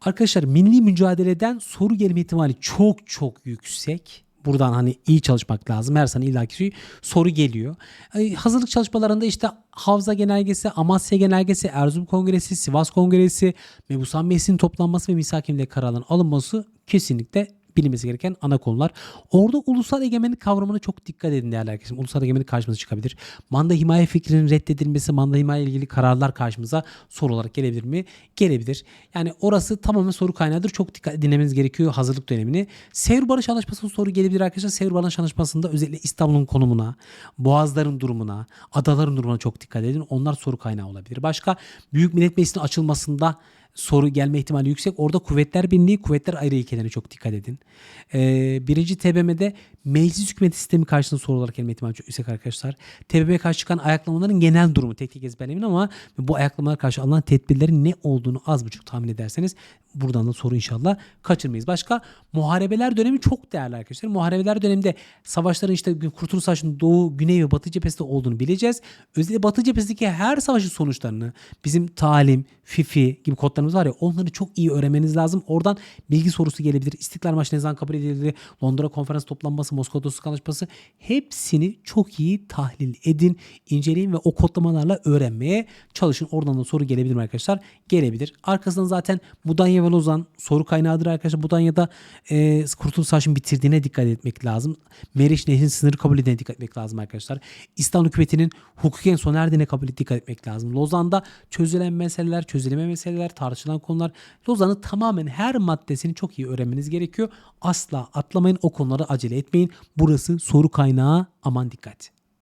Arkadaşlar milli mücadeleden soru gelme ihtimali çok çok yüksek. Buradan hani iyi çalışmak lazım. Her sene illaki şey soru geliyor. Ay, Hazırlık çalışmalarında işte Havza Genelgesi, Amasya Genelgesi, Erzurum Kongresi, Sivas Kongresi, Mebusan Meclisi'nin toplanması ve misakimle kararların alınması kesinlikle bilinmesi gereken ana konular. Orada ulusal egemenlik kavramına çok dikkat edin değerli arkadaşlar. Ulusal egemenlik karşımıza çıkabilir. Manda himaye fikrinin reddedilmesi, manda himaye ilgili kararlar karşımıza soru olarak gelebilir mi? Gelebilir. Yani orası tamamen soru kaynağıdır. Çok dikkat dinlemeniz gerekiyor hazırlık dönemini. Sevr Barış Anlaşması'nın soru gelebilir arkadaşlar. Sevr Barış Anlaşması'nda özellikle İstanbul'un konumuna, boğazların durumuna, adaların durumuna çok dikkat edin. Onlar soru kaynağı olabilir. Başka Büyük Millet Meclisi'nin açılmasında soru gelme ihtimali yüksek. Orada kuvvetler birliği, kuvvetler ayrı ilkelerine çok dikkat edin. Ee, birinci TBMM'de meclis hükümeti sistemi karşısında soru olarak gelme ihtimali çok yüksek arkadaşlar. TBMM'ye karşı çıkan ayaklamaların genel durumu tek tek ezberleyin ama bu ayaklamalar karşı alınan tedbirlerin ne olduğunu az buçuk tahmin ederseniz buradan da soru inşallah kaçırmayız. Başka muharebeler dönemi çok değerli arkadaşlar. Muharebeler döneminde savaşların işte Kurtuluş Savaşı'nın Doğu, Güney ve Batı cephesinde olduğunu bileceğiz. Özellikle Batı cephesindeki her savaşın sonuçlarını bizim talim, FIFI gibi kodlarımız var ya onları çok iyi öğrenmeniz lazım. Oradan bilgi sorusu gelebilir. İstiklal Marşı ne zaman kabul edildi? Londra Konferans toplanması, Moskova Dostluk Anlaşması hepsini çok iyi tahlil edin, inceleyin ve o kodlamalarla öğrenmeye çalışın. Oradan da soru gelebilir mi arkadaşlar? Gelebilir. Arkasından zaten Mudanya ve Lozan soru kaynağıdır arkadaşlar. Mudanya'da e, Kurtuluş Savaşı'nın bitirdiğine dikkat etmek lazım. Meriç Nehri'nin sınırı kabul edildiğine dikkat etmek lazım arkadaşlar. İstanbul hükümetinin hukuken sona erdiğine kabul dikkat etmek lazım. Lozan'da çözülen meseleler, çözüleme meseleler, tartışılan konular. Lozan'ın tamamen her maddesini çok iyi öğrenmeniz gerekiyor. Asla atlamayın o konuları acele etmeyin. Burası soru kaynağı aman dikkat.